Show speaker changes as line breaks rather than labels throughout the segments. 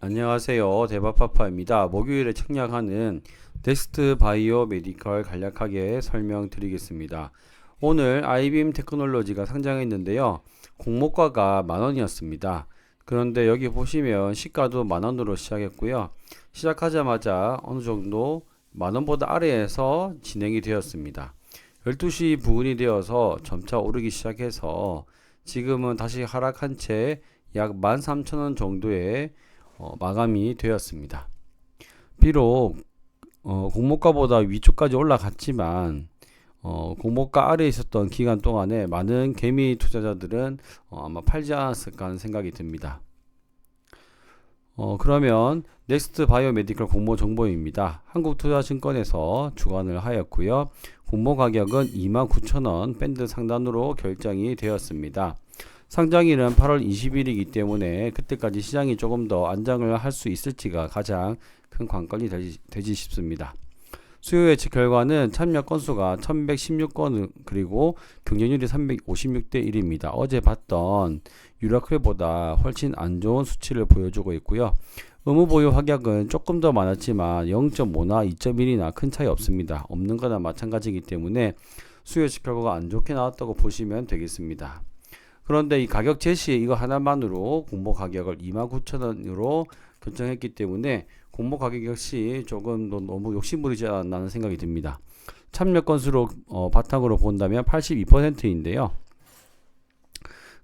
안녕하세요. 대바파파입니다. 목요일에 청약하는 넥스트 바이오 메디컬 간략하게 설명드리겠습니다. 오늘 아이빔 테크놀로지가 상장했는데요. 공모가가 만 원이었습니다. 그런데 여기 보시면 시가도 만 원으로 시작했고요. 시작하자마자 어느 정도 만 원보다 아래에서 진행이 되었습니다. 12시 부근이 되어서 점차 오르기 시작해서 지금은 다시 하락한 채 약 13,000원 정도의 어, 마감이 되었습니다. 비록 어, 공모가보다 위쪽까지 올라갔지만 어, 공모가 아래에 있었던 기간 동안에 많은 개미 투자자들은 어, 아마 팔지 않았을까 하는 생각이 듭니다. 어, 그러면 넥스트 바이오 메디컬 공모 정보입니다. 한국투자증권에서 주관을 하였고요. 공모 가격은 29,000원 밴드 상단으로 결정이 되었습니다. 상장일은 8월 20일이기 때문에 그때까지 시장이 조금 더 안정을 할 수 있을지가 가장 큰 관건이 되지, 되지 싶습니다. 수요 예측 결과는 참여 건수가 1116건 그리고 경쟁률이 356대 1입니다. 어제 봤던 유라클보다 훨씬 안 좋은 수치를 보여주고 있고요. 의무 보유 확약은 조금 더 많았지만 0.5나 2.1이나 큰 차이 없습니다. 없는 거나 마찬가지이기 때문에 수요 예측 결과가 안 좋게 나왔다고 보시면 되겠습니다. 그런데 이 가격 제시 이거 하나만으로 공모 가격을 29,000원으로 결정했기 때문에 공모 가격 역시 조금 더 너무 욕심부리지 않나는 생각이 듭니다. 참여 건수로 어, 바탕으로 본다면 82%인데요.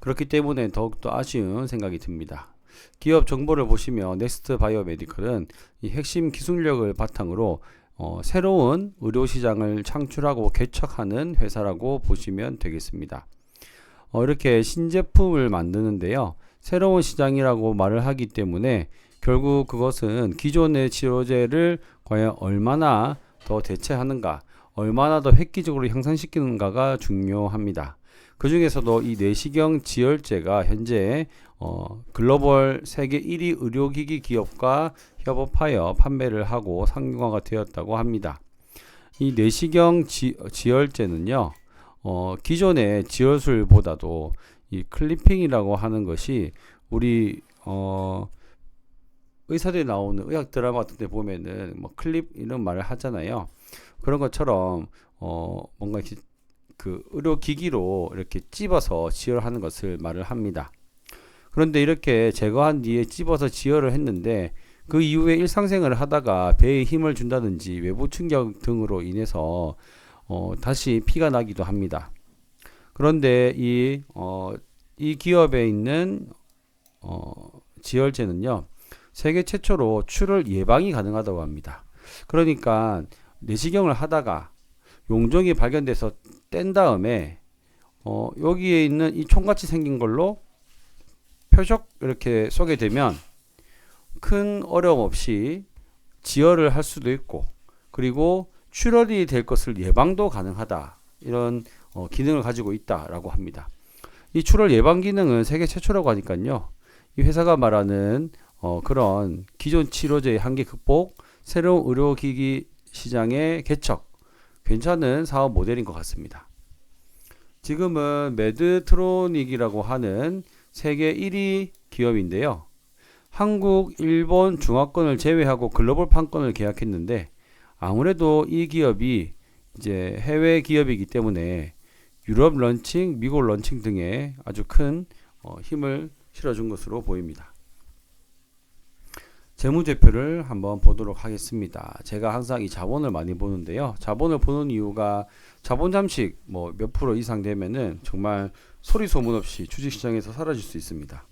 그렇기 때문에 더욱더 아쉬운 생각이 듭니다. 기업 정보를 보시면 넥스트 바이오 메디컬은 이 핵심 기술력을 바탕으로 어, 새로운 의료 시장을 창출하고 개척하는 회사라고 보시면 되겠습니다. 어, 이렇게 신제품을 만드는데요. 새로운 시장이라고 말을 하기 때문에 결국 그것은 기존의 치료제를 과연 얼마나 더 대체하는가, 얼마나 더 획기적으로 향상시키는가가 중요합니다. 그 중에서도 이 내시경 지혈제가 현재 어, 글로벌 세계 1위 의료기기 기업과 협업하여 판매를 하고 상용화가 되었다고 합니다. 이 내시경 지, 지혈제는요, 어, 기존의 지혈술보다도 이 클리핑이라고 하는 것이 우리 어, 의사들이 나오는 의학 드라마 같은 데 보면은 뭐 클립 이런 말을 하잖아요. 그런 것처럼 어, 뭔가 이렇게 그 의료 기기로 이렇게 찝어서 지혈하는 것을 말을 합니다. 그런데 이렇게 제거한 뒤에 찝어서 지혈을 했는데 그 이후에 일상생활을 하다가 배에 힘을 준다든지 외부 충격 등으로 인해서 어, 다시 피가 나기도 합니다. 그런데 이, 어, 이 기업에 있는 어, 지혈제는요, 세계 최초로 출혈 예방이 가능하다고 합니다. 그러니까 내시경을 하다가 용종이 발견돼서 뗀 다음에 어, 여기에 있는 이 총같이 생긴 걸로 표적 이렇게 쏘게 되면 큰 어려움 없이 지혈을 할 수도 있고 그리고 출혈이 될 것을 예방도 가능하다. 이런 어, 기능을 가지고 있다라고 합니다. 이 출혈 예방 기능은 세계 최초라고 하니까요. 이 회사가 말하는 어, 그런 기존 치료제의 한계 극복, 새로운 의료기기 시장의 개척, 괜찮은 사업 모델인 것 같습니다. 지금은 메드트로닉이라고 하는 세계 1위 기업인데요. 한국, 일본 중화권을 제외하고 글로벌 판권을 계약했는데 아무래도 이 기업이 이제 해외 기업이기 때문에 유럽 런칭, 미국 런칭 등에 아주 큰 어, 힘을 실어준 것으로 보입니다. 재무제표를 한번 보도록 하겠습니다. 제가 항상 이 자본을 많이 보는데요. 자본을 보는 이유가 자본 잠식 뭐 몇 프로 이상 되면은 정말 소리 소문 없이 주식시장에서 사라질 수 있습니다.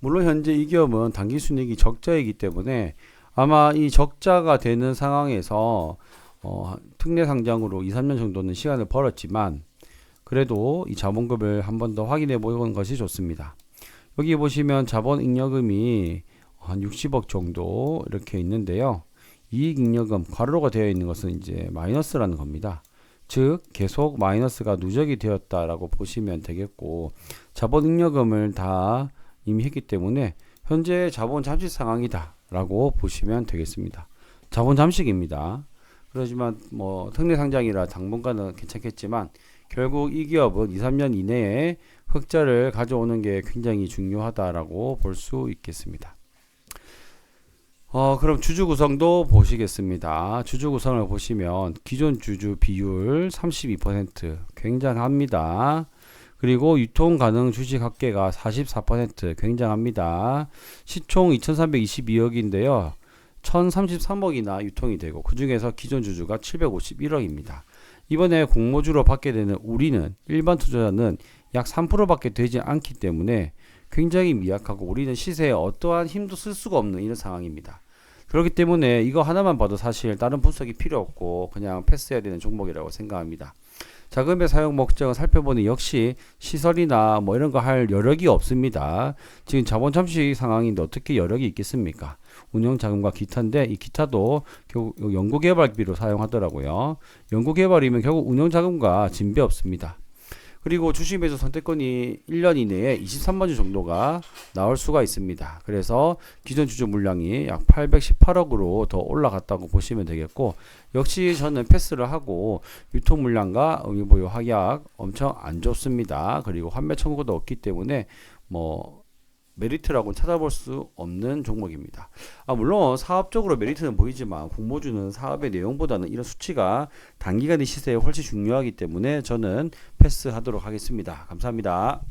물론 현재 이 기업은 당기 순이익이 적자이기 때문에 아마 이 적자가 되는 상황에서 어, 특례 상장으로 2, 3년 정도는 시간을 벌었지만 그래도 이 자본금을 한 번 더 확인해 보는 것이 좋습니다. 여기 보시면 자본 잉여금이 한 60억 정도 이렇게 있는데요. 이익 잉여금 괄호가 되어 있는 것은 이제 마이너스라는 겁니다. 즉 계속 마이너스가 누적이 되었다라고 보시면 되겠고 자본 잉여금을 다 이미 했기 때문에 현재 자본 잠식 상황이다 라고 보시면 되겠습니다. 자본 잠식입니다. 그렇지만 뭐 특례 상장이라 당분간은 괜찮겠지만 결국 이 기업은 2, 3년 이내에 흑자를 가져오는 게 굉장히 중요하다라고 볼 수 있겠습니다. 어, 그럼 주주 구성도 보시겠습니다. 주주 구성을 보시면 기존 주주 비율 32% 굉장합니다. 그리고 유통 가능 주식 합계가 44% 굉장합니다. 시총 2322억인데요. 1033억이나 유통이 되고 그 중에서 기존 주주가 751억입니다. 이번에 공모주로 받게 되는 우리는 일반 투자자는 약 3%밖에 되지 않기 때문에 굉장히 미약하고 우리는 시세에 어떠한 힘도 쓸 수가 없는 이런 상황입니다. 그렇기 때문에 이거 하나만 봐도 사실 다른 분석이 필요 없고 그냥 패스해야 되는 종목이라고 생각합니다. 자금의 사용 목적을 살펴보니 역시 시설이나 뭐 이런 거 할 여력이 없습니다. 지금 자본 잠시 상황인데 어떻게 여력이 있겠습니까? 운영 자금과 기타인데 이 기타도 결국 연구개발비로 사용하더라고요. 연구개발이면 결국 운영 자금과 진배 없습니다. 그리고 주식 매수 선택권이 1년 이내에 23만 주 정도가 나올 수가 있습니다. 그래서 기존 주주 물량이 약 818억으로 더 올라갔다고 보시면 되겠고 역시 저는 패스를 하고 유통 물량과 의무 보유 확약 엄청 안 좋습니다. 그리고 환매 청구도 없기 때문에 뭐 메리트라고는 찾아볼 수 없는 종목입니다. 아, 물론 사업적으로 메리트는 보이지만 공모주는 사업의 내용보다는 이런 수치가 단기간의 시세에 훨씬 중요하기 때문에 저는 패스하도록 하겠습니다. 감사합니다.